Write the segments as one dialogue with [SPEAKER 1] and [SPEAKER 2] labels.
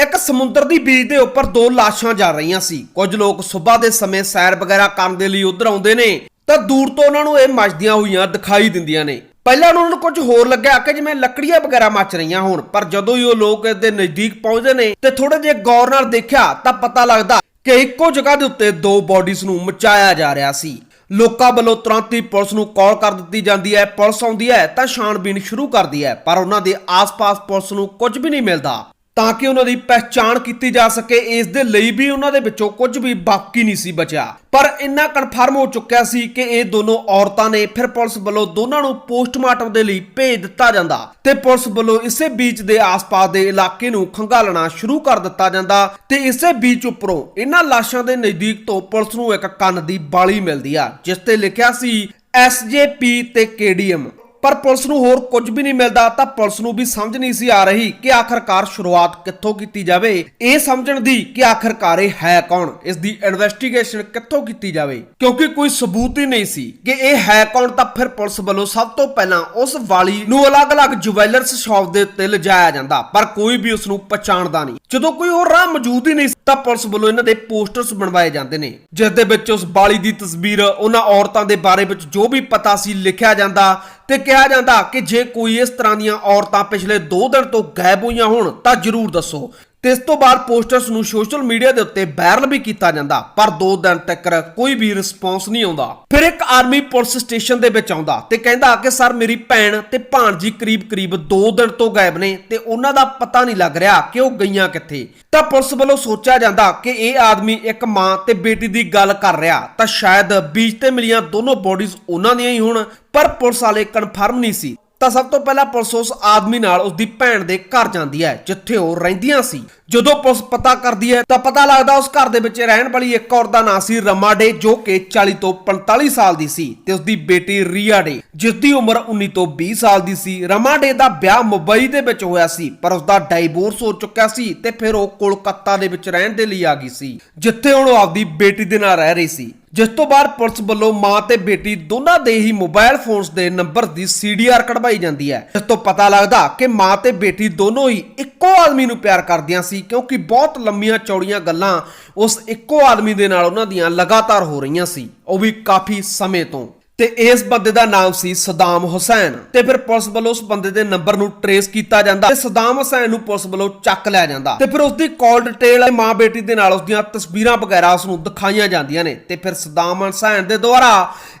[SPEAKER 1] ਇੱਕ ਸਮੁੰਦਰ ਦੀ ਬੀਚ ਦੇ ਉੱਪਰ ਦੋ ਲਾਸ਼ਾਂ ਜਾ ਰਹੀਆਂ ਸੀ। ਕੁਝ ਲੋਕ ਸਵੇਰ ਦੇ ਸਮੇਂ ਸੈਰ ਵਗੈਰਾ ਕਰਨ ਦੇ ਲਈ ਉਧਰ ਆਉਂਦੇ ਨੇ ਤਾਂ ਦੂਰ ਤੋਂ ਉਹਨਾਂ ਨੂੰ ਇਹ ਮੱਚਦੀਆਂ ਹੋਈਆਂ ਦਿਖਾਈ ਦਿੰਦੀਆਂ ਨੇ। ਪਹਿਲਾਂ ਉਹਨਾਂ ਨੂੰ ਕੁਝ ਹੋਰ ਲੱਗਿਆ ਕਿ ਜਿਵੇਂ ਲੱਕੜੀਆਂ ਵਗੈਰਾ ਮੱਚ ਰਹੀਆਂ ਹੋਣ, ਪਰ ਜਦੋਂ ਹੀ ਉਹ ਲੋਕ ਇਸ ਦੇ ਨਜ਼ਦੀਕ ਪਹੁੰਚਦੇ ਨੇ ਤੇ ਥੋੜੇ ਜਿਹਾ ਗੌਰ ਨਾਲ ਦੇਖਿਆ ਤਾਂ ਪਤਾ ਲੱਗਦਾ ਕਿ ਇੱਕੋ ਜਗ੍ਹਾ ਦੇ ਉੱਤੇ ਦੋ ਬਾਡੀਜ਼ ਨੂੰ ਮਚਾਇਆ ਜਾ ਰਿਹਾ ਸੀ। ਲੋਕਾਂ ਵੱਲੋਂ ਤੁਰੰਤ ਹੀ ਪੁਲਿਸ ਨੂੰ ਕਾਲ ਕਰ ਦਿੱਤੀ ਜਾਂਦੀ ਹੈ। ਪੁਲਿਸ ਆਉਂਦੀ ਹੈ ਤਾਂ ਛਾਣਬੀਣ ਸ਼ੁਰੂ ਕਰਦੀ ਹੈ, ਪਰ ਉਹਨਾਂ ਦੇ ਆਸ-ਪਾਸ ਪੁਲਿਸ ਨੂੰ ਕੁਝ ਵੀ ਨਹੀਂ ਮਿਲਦਾ। ਤਾਂ ਕਿ ਉਹਨਾਂ ਦੀ ਪਹਿਚਾਣ ਕੀਤੀ ਜਾ ਸਕੇ, ਇਸ ਦੇ ਲਈ ਵੀ ਉਹਨਾਂ ਦੇ ਵਿੱਚੋਂ ਕੁਝ ਵੀ ਬਾਕੀ ਨਹੀਂ ਸੀ ਬਚਿਆ। ਪਰ ਇੰਨਾ ਕਨਫਰਮ ਹੋ ਚੁੱਕਿਆ ਸੀ ਕਿ ਇਹ ਦੋਨੋਂ ਔਰਤਾਂ ਨੇ ਫਿਰ ਪੁਲਿਸ ਵੱਲੋਂ ਦੋਨਾਂ ਨੂੰ ਪੋਸਟਮਾਰਟਮ ਦੇ ਲਈ ਭੇਜ ਦਿੱਤਾ ਜਾਂਦਾ ਤੇ ਪੁਲਿਸ ਵੱਲੋਂ ਇਸੇ ਬੀਚ ਦੇ ਆਸ-ਪਾਸ ਦੇ ਇਲਾਕੇ ਨੂੰ ਖੰਗਾਲਣਾ ਸ਼ੁਰੂ ਕਰ ਦਿੱਤਾ ਜਾਂਦਾ ਤੇ ਇਸੇ ਬੀਚ ਉੱਪਰੋਂ ਇਹਨਾਂ ਲਾਸ਼ਾਂ ਦੇ ਨਜ਼ਦੀਕ ਤੋਂ ਪੁਲਿਸ ਨੂੰ ਇੱਕ ਕੰਨ ਦੀ ਬਾਲੀ ਮਿਲਦੀ ਆ, ਜਿਸ ਤੇ ਲਿਖਿਆ ਸੀ ਐਸਜੇਪੀ ਤੇ ਕੇਡੀਐਮ ਪਰ ਪੁਲਿਸ ਨੂੰ ਹੋਰ ਕੁਝ ਵੀ ਨਹੀਂ ਮਿਲਦਾ ਤਾਂ ਪੁਲਿਸ ਨੂੰ ਵੀ ਸਮਝ ਨਹੀਂ ਸੀ ਆ ਰਹੀ ਕਿ ਆਖਰਕਾਰ ਸ਼ੁਰੂਆਤ ਕਿੱਥੋਂ ਕੀਤੀ ਜਾਵੇ। ਇਹ ਸਮਝਣ ਦੀ ਕਿ ਆਖਰਕਾਰ ਇਹ ਹੈ ਕੌਣ ਇਸ ਦੀ ਇਨਵੈਸਟੀਗੇਸ਼ਨ ਕਿੱਥੋਂ ਕੀਤੀ ਜਾਵੇ। ਕਿਉਂਕਿ ਕੋਈ ਸਬੂਤ ਹੀ ਨਹੀਂ ਸੀ ਕਿ ਇਹ ਹੈ ਕੌਣ ਤਾਂ ਫਿਰ ਪੁਲਿਸ ਵੱਲੋਂ ਸਭ ਤੋਂ ਪਹਿਲਾਂ ਉਸ ਵਾਲੀ ਨੂੰ ਅਲੱਗ-ਅਲੱਗ ਜੁਵੈਲਰਸ ਸ਼ਾਪ ਦੇ ਉੱਤੇ ਲਿਜਾਇਆ ਜਾਂਦਾ ਪਰ ਕੋਈ ਵੀ ਉਸ ਨੂੰ ਪਛਾਣਦਾ ਨਹੀਂ। ਜਦੋਂ ਕੋਈ ਹੋਰ ਰਾਹ ਮੌਜੂਦ ਹੀ ਨਹੀਂ ਸੀ, ਤਾਂ ਪੁਲਿਸ ਵੱਲੋਂ ਇਹਨਾਂ ਦੇ ਪੋਸਟਰਸ ਬਣਵਾਏ ਜਾਂਦੇ ਨੇ ਜਿਸ ਦੇ ਵਿੱਚ ਉਸ ਬਾਲੀ ਦੀ ਤਸਵੀਰ ਉਹਨਾਂ ਔਰਤਾਂ ਦੇ ਬਾਰੇ ਵਿੱਚ ਜੋ ਵੀ ਪਤਾ ਸੀ ਲਿਖਿਆ ਜਾਂਦਾ ਤੇ ਕਿਹਾ ਜਾਂਦਾ ਕਿ ਜੇ ਕੋਈ ਇਸ ਤਰ੍ਹਾਂ ਦੀਆਂ ਔਰਤਾਂ ਪਿਛਲੇ 2 ਦਿਨ ਤੋਂ ਗਾਇਬ ਹੋਈਆਂ ਹੋਣ, ਤਾਂ ਜਰੂਰ ਦੱਸੋ। ਤੇ ਇਸ ਤੋਂ ਬਾਅਦ ਪੋਸਟਰਸ ਨੂੰ ਸੋਸ਼ਲ ਮੀਡੀਆ ਦੇ ਉੱਤੇ ਵਾਇਰਲ ਵੀ ਕੀਤਾ ਜਾਂਦਾ, ਪਰ 2 ਦਿਨ ਤੱਕ ਕੋਈ ਵੀ ਰਿਸਪੌਂਸ ਨਹੀਂ ਆਉਂਦਾ। ਫਿਰ ਇੱਕ ਆਰਮੀ ਪੁਲਿਸ ਸਟੇਸ਼ਨ ਦੇ ਵਿੱਚ ਆਉਂਦਾ ਤੇ ਕਹਿੰਦਾ ਕਿ, ਸਰ, ਮੇਰੀ ਭੈਣ ਤੇ ਭਾਣਜੀ ਕਰੀਬ-ਕਰੀਬ 2 ਦਿਨ ਤੋਂ ਗਾਇਬ ਨੇ ਤੇ ਉਹਨਾਂ ਦਾ ਪਤਾ ਨਹੀਂ ਲੱਗ ਰਿਹਾ ਕਿ ਉਹ ਗਈਆਂ ਕਿੱਥੇ। ਤਾਂ ਪੁਲਿਸ ਵੱਲੋਂ ਸੋਚਿਆ ਜਾਂਦਾ ਕਿ ਇਹ ਆਦਮੀ ਇੱਕ ਮਾਂ ਤੇ ਬੇਟੀ ਦੀ ਗੱਲ ਕਰ ਰਿਹਾ, ਤਾਂ ਸ਼ਾਇਦ ਬੀਚ ਤੇ ਮਿਲੀਆਂ ਦੋਨੋਂ ਬੋਡੀਜ਼ ਉਹਨਾਂ ਦੀਆਂ ਹੀ ਹੋਣ ਪਰ ਪੁਲਿਸ ਵਾਲੇ ਕਨਫਰਮ ਨਹੀਂ ਸੀ। ਤਾਂ ਸਭ ਤੋਂ ਪਹਿਲਾਂ ਪੁਲਿਸ ਉਸ ਆਦਮੀ ਨਾਲ ਉਸ ਦੀ ਭੈਣ ਦੇ ਘਰ ਜਾਂਦੀ ਹੈ, ਜਿੱਥੇ ਉਹ ਰਹਿੰਦੀਆਂ ਸੀ। ਜਦੋਂ ਪੁਲਿਸ ਪਤਾ ਕਰਦੀ ਹੈ, ਤਾਂ ਪਤਾ ਲੱਗਦਾ ਉਸ ਘਰ ਦੇ ਵਿੱਚ ਰਹਿਣ ਵਾਲੀ ਇੱਕ ਔਰਤ ਦਾ ਨਾਂ ਸੀ ਰਮਾ ਡੇ, ਜੋ ਕਿ 40 ਤੋਂ 45 ਸਾਲ ਦੀ ਸੀ ਤੇ ਉਸ ਦੀ ਬੇਟੀ ਰੀਆ ਡੇ ਜਿਸ ਦੀ ਉਮਰ 19 ਤੋਂ 20 ਸਾਲ ਦੀ ਸੀ। ਰਮਾ ਡੇ ਦਾ ਵਿਆਹ ਮੁੰਬਈ ਦੇ ਵਿੱਚ ਹੋਇਆ ਸੀ, ਪਰ ਉਸ ਦਾ ਡਾਈਵੋਰਸ ਹੋ ਚੁੱਕਿਆ ਸੀ ਤੇ ਫਿਰ ਉਹ ਕੋਲਕਾਤਾ ਦੇ ਵਿੱਚ ਰਹਿਣ ਦੇ ਲਈ ਆ ਗਈ ਸੀ, ਜਿੱਥੇ ਹੁਣ ਉਹ ਆਪਦੀ ਬੇਟੀ ਦੇ ਨਾਲ ਰਹਿ ਰਹੀ ਸੀ। ਜਿਸ ਤੋਂ ਬਾਅਦ ਪੁਲਿਸ ਵੱਲੋਂ ਮਾਂ ਤੇ ਬੇਟੀ ਦੋਨਾਂ ਦੇ ਹੀ ਮੋਬਾਈਲ ਫੋਨਸ ਦੇ ਨੰਬਰ ਦੀ ਸੀਡੀਆਰ ਕਢਵਾਈ ਜਾਂਦੀ ਹੈ। ਜਿਸ ਤੋਂ ਪਤਾ ਲੱਗਦਾ ਕਿ ਮਾਂ ਤੇ ਬੇਟੀ ਦੋਨੋਂ ਹੀ ਇੱਕੋ ਆਦਮੀ ਨੂੰ ਪਿਆਰ ਕਰਦੀਆਂ ਸੀ ਕਿਉਂਕਿ ਬਹੁਤ ਲੰਮੀਆਂ ਚੌੜੀਆਂ ਗੱਲਾਂ ਉਸ ਇੱਕੋ ਆਦਮੀ ਦੇ ਨਾਲ ਉਹਨਾਂ ਦੀਆਂ ਲਗਾਤਾਰ ਹੋ ਰਹੀਆਂ ਸੀ। ਉਹ ਵੀ ਕਾਫੀ ਸਮੇਂ ਤੋਂ। ਤੇ ਇਸ ਬੰਦੇ ਦਾ ਨਾਮ ਸੀ ਸਦਾਮ ਹੁਸੈਨ। ਤੇ ਫਿਰ ਪੁਲਿਸ ਵੱਲੋਂ ਉਸ ਬੰਦੇ ਦੇ ਨੰਬਰ ਨੂੰ ਟਰੇਸ ਕੀਤਾ ਜਾਂਦਾ ਤੇ ਸਦਾਮ ਹੁਸੈਨ ਨੂੰ ਪੁਲਿਸ ਵੱਲੋਂ ਚੱਕ ਲਿਆ ਜਾਂਦਾ। ਤੇ ਫਿਰ ਉਸ ਦੀ ਕਾਲ ਡਿਟੇਲ ਮਾਂ ਬੇਟੀ ਦੇ ਨਾਲ ਉਸ ਦੀਆਂ ਤਸਵੀਰਾਂ ਵਗੈਰਾ ਉਸ ਨੂੰ ਦਿਖਾਈਆਂ ਜਾਂਦੀਆਂ ਨੇ। ਤੇ ਫਿਰ ਸਦਾਮ ਹੁਸੈਨ ਦੇ ਦੁਆਰਾ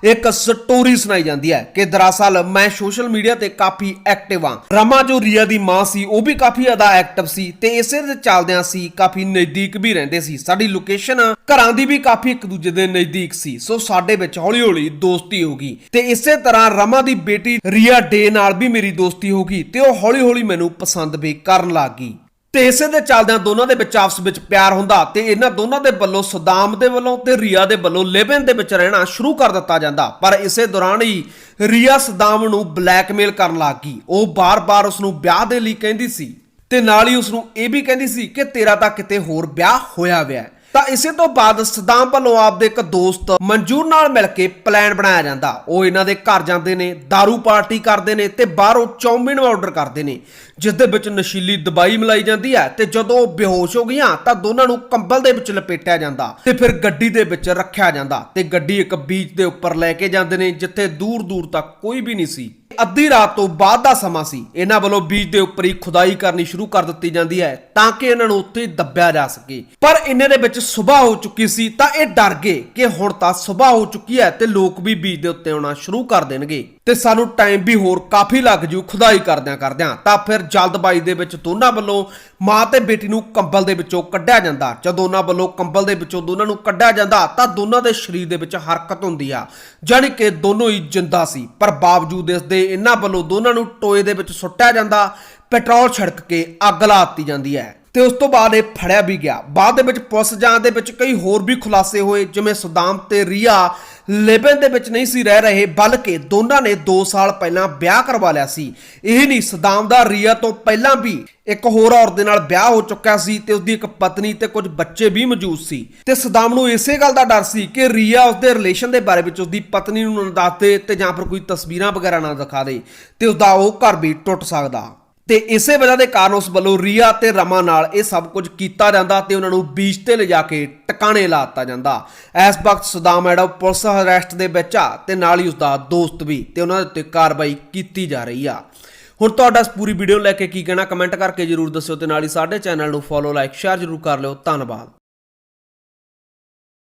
[SPEAKER 1] ਇੱਕ ਸਟੋਰੀ ਸੁਣਾਈ ਜਾਂਦੀ ਹੈ ਕਿ ਦਰਅਸਲ ਮੈਂ ਸੋਸ਼ਲ ਮੀਡੀਆ ਤੇ ਕਾਫੀ ਐਕਟਿਵ ਹਾਂ। ਰਮਾ ਜੋ ਰੀਆ ਦੀ ਮਾਂ ਸੀ, ਉਹ ਵੀ ਕਾਫੀ ਜ਼ਿਆਦਾ ਐਕਟਿਵ ਸੀ ਤੇ ਇਸੇ ਦੇ ਚੱਲਦਿਆਂ ਸੀ ਕਾਫੀ ਨਜ਼ਦੀਕ ਵੀ ਰਹਿੰਦੇ ਸੀ। ਸਾਡੀ ਲੋਕੇਸ਼ਨ ਘਰਾਂ ਦੀ ਵੀ ਕਾਫੀ ਇੱਕ ਦੂਜੇ ਦੇ ਨਜ਼ਦੀਕ ਸੀ। ਸੋ ਸਾਡੇ ਵਿੱਚ ਹੌਲੀ ਹੌਲੀ ਦੋਸਤੀ ਹੋ ਤੇ ਇਸੇ ਤਰ੍ਹਾਂ ਰਮਾ ਦੀ ਬੇਟੀ ਰੀਆ ਡੇ ਨਾਲ ਵੀ ਮੇਰੀ ਦੋਸਤੀ ਹੋ ਤੇ ਉਹ ਹੌਲੀ ਹੌਲੀ ਮੈਨੂੰ ਪਸੰਦ ਵੀ ਕਰਨ ਲੱਗ। ਤੇ ਇਸੇ ਦੇ ਚੱਲਦਿਆਂ ਦੋਨਾਂ ਦੇ ਵਿੱਚ ਆਪਸ ਵਿੱਚ ਪਿਆਰ ਹੁੰਦਾ ਤੇ ਇਹਨਾਂ ਦੋਨਾਂ ਦੇ ਵੱਲੋਂ ਸਦਾਮ ਦੇ ਵੱਲੋਂ ਤੇ ਰੀਆ ਦੇ ਵੱਲੋਂ ਲਿਵਨ ਦੇ ਵਿੱਚ ਰਹਿਣਾ ਸ਼ੁਰੂ ਕਰ ਦਿੱਤਾ ਜਾਂਦਾ। ਪਰ ਇਸੇ ਦੌਰਾਨ ਹੀ ਰੀਆ ਸਦਾਮ ਨੂੰ ਬਲੈਕਮੇਲ ਕਰਨ ਲੱਗ। ਗਈ ਉਹ ਬਾਰ-ਬਾਰ ਉਸ ਨੂੰ ਵਿਆਹ ਦੇ ਲਈ ਕਹਿੰਦੀ ਸੀ ਤੇ ਨਾਲ ਹੀ ਉਸ ਨੂੰ ਇਹ ਵੀ ਕਹਿੰਦੀ ਸੀ ਕਿ ਤੇਰਾ ਤਾਂ ਕਿਤੇ ਹੋਰ ਵਿਆਹ ਹੋਇਆ ਵਿਆ। ਹੈ ਤਾਂ ਇਸੇ ਤੋਂ ਬਾਅਦ ਸਦਾਮ ਵੱਲੋਂ ਆਪਦੇ ਇੱਕ ਦੋਸਤ ਮਨਜੂਰ ਨਾਲ ਮਿਲ ਕੇ ਪਲਾਨ ਬਣਾਇਆ ਜਾਂਦਾ। ਉਹ ਇਹਨਾਂ ਦੇ ਘਰ ਜਾਂਦੇ ਨੇ, दारू ਪਾਰਟੀ ਕਰਦੇ ਨੇ ਤੇ ਬਾਹਰੋਂ ਚੌਮਿਨ ਆਰਡਰ ਕਰਦੇ ਨੇ, ਜਿਸ ਦੇ ਵਿੱਚ ਨਸ਼ੀਲੀ ਦਵਾਈ ਮਿਲਾਈ ਜਾਂਦੀ ਹੈ ਤੇ ਜਦੋਂ ਉਹ ਬੇਹੋਸ਼ ਹੋ ਗਈਆਂ ਤਾਂ ਦੋਨਾਂ ਨੂੰ ਕੰਬਲ ਦੇ ਵਿੱਚ ਲਪੇਟਿਆ ਜਾਂਦਾ ਤੇ ਫਿਰ ਗੱਡੀ ਦੇ ਵਿੱਚ ਰੱਖਿਆ ਜਾਂਦਾ ਤੇ ਗੱਡੀ ਇੱਕ ਬੀਚ ਦੇ ਉੱਪਰ ਲੈ ਕੇ ਜਾਂਦੇ ਨੇ, ਜਿੱਥੇ ਦੂਰ ਦੂਰ ਤੱਕ ਕੋਈ ਵੀ ਨਹੀਂ ਸੀ। ਅੱਧੀ ਰਾਤ ਤੋਂ ਬਾਅਦ ਦਾ ਸਮਾਂ ਸੀ। ਇਹਨਾਂ ਵੱਲੋਂ ਬੀਜ ਦੇ ਉੱਪਰ ਹੀ ਖੁਦਾਈ ਕਰਨੀ ਸ਼ੁਰੂ ਕਰ ਦਿੱਤੀ ਜਾਂਦੀ ਹੈ ਤਾਂ ਕਿ ਇਹਨਾਂ ਨੂੰ ਉੱਥੇ ਦੱਬਿਆ ਜਾ ਸਕੇ। ਪਰ ਇਹਨਾਂ ਦੇ ਵਿੱਚ ਸਵੇਰ ਹੋ ਚੁੱਕੀ ਸੀ ਤਾਂ ਇਹ ਡਰ ਗਏ ਕਿ ਹੁਣ ਤਾਂ ਸਵੇਰ ਹੋ ਚੁੱਕੀ ਹੈ ਤੇ ਲੋਕ ਵੀ ਬੀਜ ਦੇ ਉੱਤੇ ਆਉਣਾ ਸ਼ੁਰੂ ਕਰ ਦੇਣਗੇ। ਤੇ ਸਾਨੂੰ ਟਾਈਮ ਵੀ ਹੋਰ ਕਾਫੀ ਲੱਗ ਜੂ ਖੁਦਾਈ ਕਰਦਿਆਂ ਕਰਦਿਆਂ। ਤਾਂ ਫਿਰ ਜਲਦਬਾਜ਼ੀ ਦੇ ਵਿੱਚ ਦੋਨਾਂ ਵੱਲੋਂ ਮਾਂ ਤੇ ਬੇਟੀ ਨੂੰ ਕੰਬਲ ਦੇ ਵਿੱਚੋਂ ਕੱਢਿਆ ਜਾਂਦਾ। ਜਦੋਂ ਉਹਨਾਂ ਵੱਲੋਂ ਕੰਬਲ ਦੇ ਵਿੱਚੋਂ ਦੋਨਾਂ ਨੂੰ ਕੱਢਿਆ ਜਾਂਦਾ ਤਾਂ ਦੋਨਾਂ ਦੇ ਸਰੀਰ ਦੇ ਵਿੱਚ ਹਰਕਤ ਹੁੰਦੀ ਆ। ਜਾਣੀ ਕਿ ਦੋਨੋਂ ਹੀ ਜਿੰਦਾ ਸੀ। ਪਰ ਬਾਵਜੂਦ ਇਸ ਦੇ ਇਹਨਾਂ ਵੱਲੋਂ ਦੋਨਾਂ ਨੂੰ ਟੋਏ ਦੇ ਵਿੱਚ ਸੁੱਟਿਆ ਜਾਂਦਾ, ਪੈਟਰੋਲ ਛਿੜਕ ਕੇ ਅੱਗ ਲਾ ਦਿੱਤੀ ਜਾਂਦੀ ਹੈ। ਤੇ ਉਸ ਤੋਂ ਬਾਅਦ ਇਹ ਫੜਿਆ ਵੀ ਗਿਆ। ਬਾਅਦ ਦੇ ਵਿੱਚ ਪੁਲਿਸ ਜਾਂਚ ਦੇ ਵਿੱਚ ਕਈ ਹੋਰ ਵੀ ਖੁਲਾਸੇ ਹੋਏ, ਜਿਵੇਂ ਸੁਦਾਮ ਤੇ ਰੀਆ ਲੇਬਨ ਦੇ ਵਿੱਚ ਨਹੀਂ ਸੀ ਰਹਿ ਰਹੇ, ਬਲਕਿ ਦੋਨਾਂ ਨੇ 2 ਸਾਲ ਪਹਿਲਾਂ ਵਿਆਹ ਕਰਵਾ ਲਿਆ ਸੀ। ਇਹ ਨਹੀਂ ਸਦਾਮ ਦਾ ਰੀਆ ਤੋਂ ਪਹਿਲਾਂ ਵੀ ਇੱਕ ਹੋਰ ਔਰਤ ਦੇ ਨਾਲ ਵਿਆਹ ਹੋ ਚੁੱਕਾ ਸੀ ਤੇ ਉਸਦੀ ਇੱਕ ਪਤਨੀ ਤੇ ਕੁਝ ਬੱਚੇ ਵੀ ਮੌਜੂਦ ਸੀ। ਤੇ ਸਦਾਮ ਨੂੰ ਇਸੇ ਗੱਲ ਦਾ ਡਰ ਸੀ ਕਿ ਰੀਆ ਉਸਦੇ ਰਿਲੇਸ਼ਨ ਦੇ ਬਾਰੇ ਵਿੱਚ ਉਸਦੀ ਪਤਨੀ ਨੂੰ ਨਾ ਦੱਸ ਦੇ ਤੇ ਜਾਂ ਫਿਰ ਕੋਈ ਤਸਵੀਰਾਂ ਵਗੈਰਾ ਨਾ ਦਿਖਾ ਦੇ ਤੇ ਉਸਦਾ ਉਹ ਘਰ ਵੀ ਟੁੱਟ ਸਕਦਾ। ਤੇ ਇਸੇ ਵਜ੍ਹਾ ਦੇ ਕਾਰਨ ਉਸ ਵੱਲੋਂ ਰੀਆ ਤੇ ਰਮਾ ਨਾਲ ਇਹ ਸਭ ਕੁਝ ਕੀਤਾ ਜਾਂਦਾ ਤੇ ਉਹਨਾਂ ਨੂੰ ਬੀਚ ਤੇ ਲਿਜਾ ਕੇ ਟਿਕਾਣੇ ਲਾਤਾ ਜਾਂਦਾ। ਇਸ ਵਕਤ ਸਦਾਮ ਐਡੋ ਪੁਲਿਸ ਅਰੈਸਟ ਦੇ ਵਿੱਚ ਆ ਤੇ ਨਾਲ ਹੀ ਉਸ ਦਾ ਦੋਸਤ ਵੀ ਤੇ ਉਹਨਾਂ ਦੇ ਉੱਤੇ ਕਾਰਵਾਈ ਕੀਤੀ ਜਾ ਰਹੀ ਆ। ਹੁਣ ਤੁਹਾਡਾ ਇਸ ਪੂਰੀ ਵੀਡੀਓ ਲੈ ਕੇ ਕੀ ਕਹਿਣਾ, ਕਮੈਂਟ ਕਰਕੇ ਜਰੂਰ ਦੱਸਿਓ ਤੇ ਨਾਲ ਹੀ ਸਾਡੇ ਚੈਨਲ ਨੂੰ ਫੋਲੋ ਲਾਈਕ ਸ਼ੇਅਰ ਜਰੂਰ ਕਰ ਲਿਓ। ਧੰਨਵਾਦ।